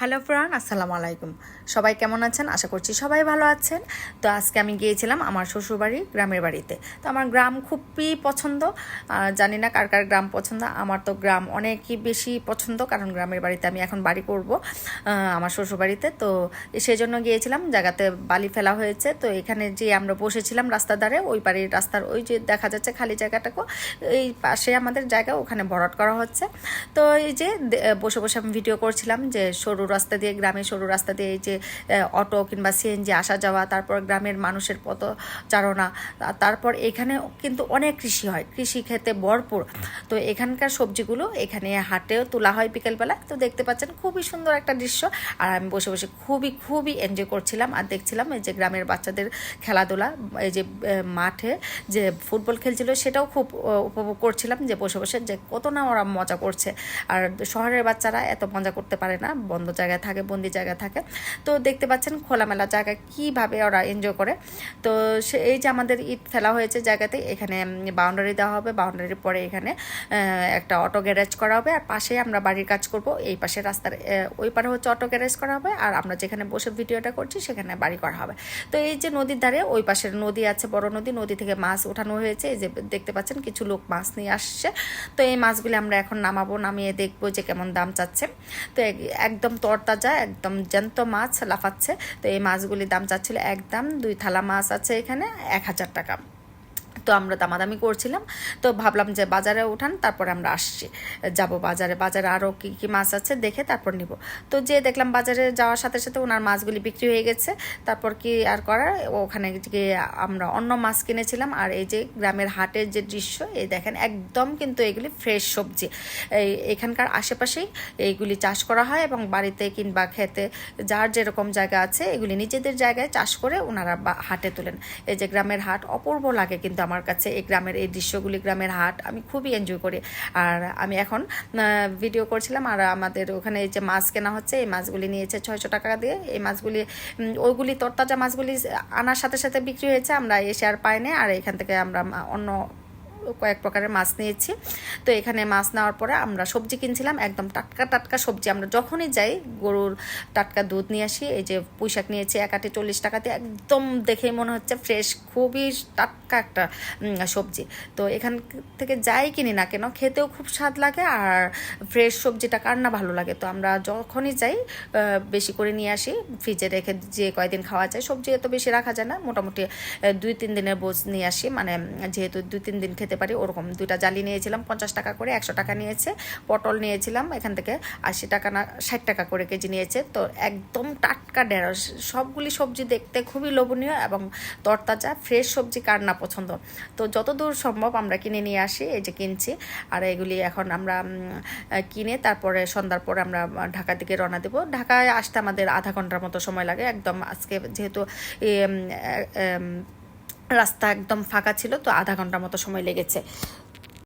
Hello Fran, আসসালামু আলাইকুম। সবাই কেমন আছেন? আশা করছি সবাই ভালো আছেন। তো আজকে আমি গিয়েছিলাম আমার শ্বশুরবাড়ি, গ্রামের বাড়িতে। তো আমার গ্রাম খুবই পছন্দ। জানি না কার কার গ্রাম পছন্দ। আমার তো গ্রাম অনেকই বেশি পছন্দ, কারণ গ্রামের বাড়িতে আমি এখন বাড়ি করব আমার শ্বশুরবাড়িতে। তো সেই জন্য গিয়েছিলাম, জায়গাতে বালি ফেলা হয়েছে। তো এখানে যে আমরা বসেছিলাম রাস্তার ধারে, ওই বাড়ির রাস্তার ওই যে দেখা যাচ্ছে খালি জায়গাটাকে এই পাশে আমাদের জায়গা, ওখানে ভরাট করা হচ্ছে। তো এই যে বসে বসে আমি ভিডিও করছিলাম যে সরু রাস্তা দিয়ে গ্রামে সরু রাস্তা দিয়ে এই যে অটো কিংবা সিএনজি আসা যাওয়া, তারপর গ্রামের মানুষের পথচারণা তা- তারপর এখানে কিন্তু অনেক কৃষি হয়, কৃষি খেতে ভরপুর। তো এখানকার সবজিগুলো এখানে হাটেও তোলা হয় বিকেলবেলা। তো দেখতে পাচ্ছেন খুবই সুন্দর একটা দৃশ্য। আর আমি বসে বসে খুবই খুবই এনজয় করছিলাম আর দেখছিলাম এই যে গ্রামের বাচ্চাদের খেলাধুলা, এই যে মাঠে যে ফুটবল খেলছিল সেটাও খুব উপভোগ করছিলাম যে বসে বসে যে কত না ওরা মজা করছে। আর শহরের বাচ্চারা এত মজা করতে পারে না, বন্ধ জায়গায় থাকে, বন্দি জায়গায় থাকে। তো দেখতে পাচ্ছেন খোলামেলা জায়গা, কীভাবে ওরা এনজয় করে। তো সে, এই যে আমাদের ইট ফেলা হয়েছে জায়গাতে, এখানে বাউন্ডারি দেওয়া হবে। বাউন্ডারির পরে এখানে একটা অটো গ্যারেজ করা হবে। আর পাশে আমরা বাড়ির কাজ করব। এই পাশে রাস্তার ওই পারে হচ্ছে অটো গ্যারেজ করা হবে। আর আমরা যেখানে বসে ভিডিওটা করছি, সেখানে বাড়ি করা হবে। তো এই যে নদীর ধারে, ওই পাশের নদী আছে, বড় নদী। নদী থেকে মাছ ওঠানো হয়েছে। এই যে দেখতে পাচ্ছেন, কিছু লোক মাছ নিয়ে আসছে। তো এই মাছগুলি আমরা এখন নামাবো, নামিয়ে দেখব যে কেমন দাম চাচ্ছে। তো এক- একদম তরতাজা, একদম জ্যান্ত মাছ লাফাচ্ছে। তো এই মাছগুলির দাম চাচ্ছিল একদম দুই থালা মাছ আছে এখানে, এক হাজার টাকা। তো আমরা দামাদামি করছিলাম। তো ভাবলাম যে বাজারে উঠান, তারপর আমরা আসছি। যাব বাজারে। বাজারে আরও কী কী মাছ আছে দেখে তারপর নিব। তো যে দেখলাম বাজারে যাওয়ার সাথে সাথে ওনার মাছগুলি বিক্রি হয়ে গেছে। তারপর কি আর করার? ওখানে গিয়ে আমরা অন্য মাছ কিনেছিলাম। আর এই যে গ্রামের হাটের যে দৃশ্য, এই দেখেন একদম কিন্তু এগুলি ফ্রেশ সবজি। এই এখানকার আশেপাশেই এইগুলি চাষ করা হয় এবং বাড়িতে কিংবা খেতে যার যেরকম জায়গা আছে, এগুলি নিজেদের জায়গায় চাষ করে ওনারা হাটে তোলেন। এই যে গ্রামের হাট অপূর্ব লাগে কিন্তু আমার কাছে এই গ্রামের, এই দৃশ্যগুলি গ্রামের হাট, আমি খুবই এনজয় করি। আর আমি এখন ভিডিও করছিলাম আর আমাদের ওখানে এই যে মাছ কেনা হচ্ছে, এই মাছগুলি নিয়েছে ছয়শো টাকা দিয়ে। এই মাছগুলি ওইগুলি তরতাজা মাছগুলি আনার সাথে সাথে বিক্রি হয়েছে, আমরা এসে আর পাইনি। আর এখান থেকে আমরা অন্য কয়েক প্রকারের মাছ নিয়েছি। তো এখানে মাছ নেওয়ার পরে আমরা সবজি কিনছিলাম, একদম টাটকা টাটকা সবজি। আমরা যখনই যাই গরুর টাটকা দুধ নিয়ে আসি, এই যে পুঁইশাক নিয়েছি, এক আটে চল্লিশ টাকাতে একদম দেখেই মনে হচ্ছে ফ্রেশ খুবই টাটকা একটা সবজি। তো এখান থেকে যাই কিনি না কেন, খেতেও খুব স্বাদ লাগে আর ফ্রেশ সবজিটা কার না ভালো লাগে। তো আমরা যখনই যাই বেশি করে নিয়ে আসি ফ্রিজে রেখে যে কয়দিন খাওয়া যায়, সবজি এত বেশি রাখা যায় না। মোটামুটি দুই তিন দিনের বোঝ নিয়ে আসি। মানে যেহেতু দুই তিন দিন খেতে পারি, ওরকম। দুইটা জালি নিয়েছিলাম, পঞ্চাশ টাকা করে, একশো টাকা নিয়েছে। পটল নিয়েছিলাম, এখান থেকে আশি টাকা না, ষাট টাকা করে কেজি নিয়েছে। তো একদম টাটকা ঢেঁড়স, সবগুলি সবজি দেখতে খুবই লোভনীয় এবং তরতাজা, ফ্রেশ সবজি কার না পছন্দ। তো যতদূর সম্ভব আমরা কিনে নিয়ে আসি, এই যে কিনছি। আর এগুলি এখন আমরা কিনে তারপরে সন্ধ্যার পরে আমরা ঢাকার দিকে রওনা দেবো। ঢাকায় আসতে আমাদের আধা ঘণ্টার মতো সময় লাগে। একদম আজকে যেহেতু রাস্তা একদম ফাঁকা ছিল তো আধা ঘণ্টার মতো সময় লেগেছে।